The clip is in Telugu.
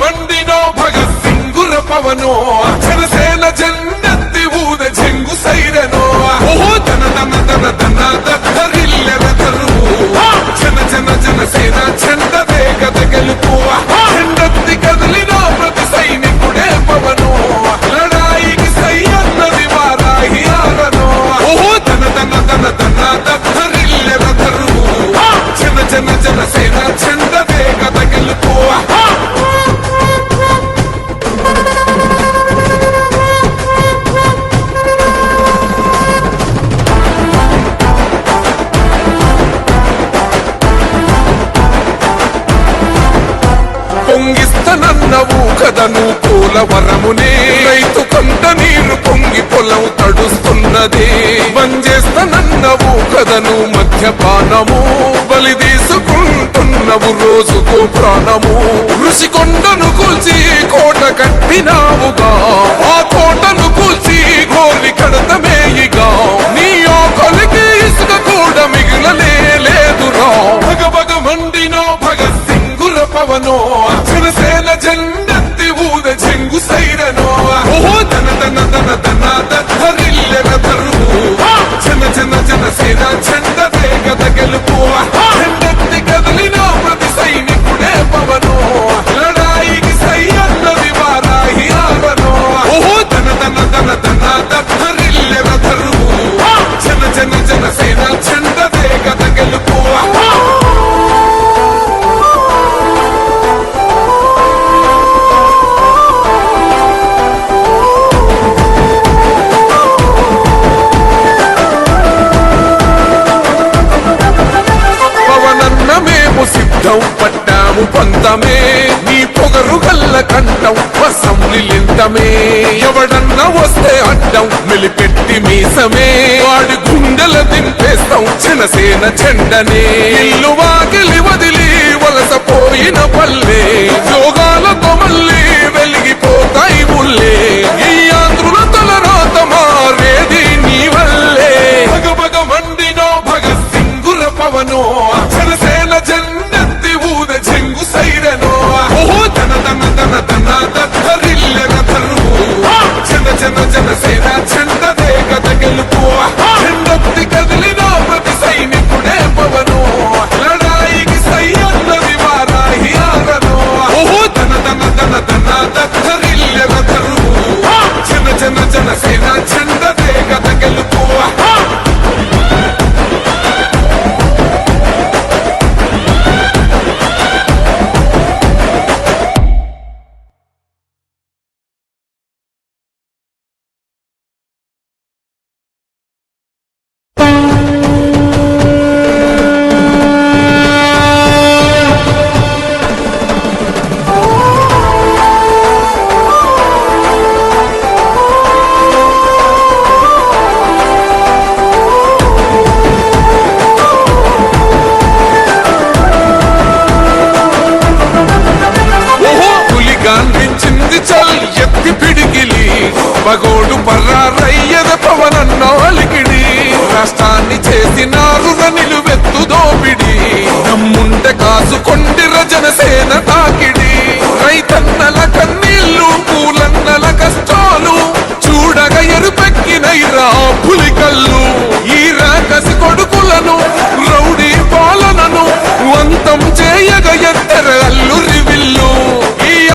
వండినో భగత్ సింగుర పవనో జనసేన జన్మ నన్నవు కదను పోలవరమునే రైతు కంట నీరు పొంగి పొలం తడుస్తున్నదే. వంజేస్తనన్నవు కదను మధ్యపానము బలి తీసుకుంటున్నవు రోజుకు ప్రాణము. ఋషికొండను కొల్చి కోట కట్టినావుగా. తెస్తాం మెలిపెట్టి మీసమే. వాడి గుండెల దింపేస్తాం చిన్నసేన చెండనే ఇల్లు వాకిలి వదిలి వలసపోయిన పల్లె. యోగాల తొమల పగోడు పర్రారయ్యద పవనన్న అలికిడి. రాష్ట్రాన్ని చేసినారు నిలువెత్తు దోపిడి. నమ్ముంటే రజన సేన తాకిడి. రైతన్నల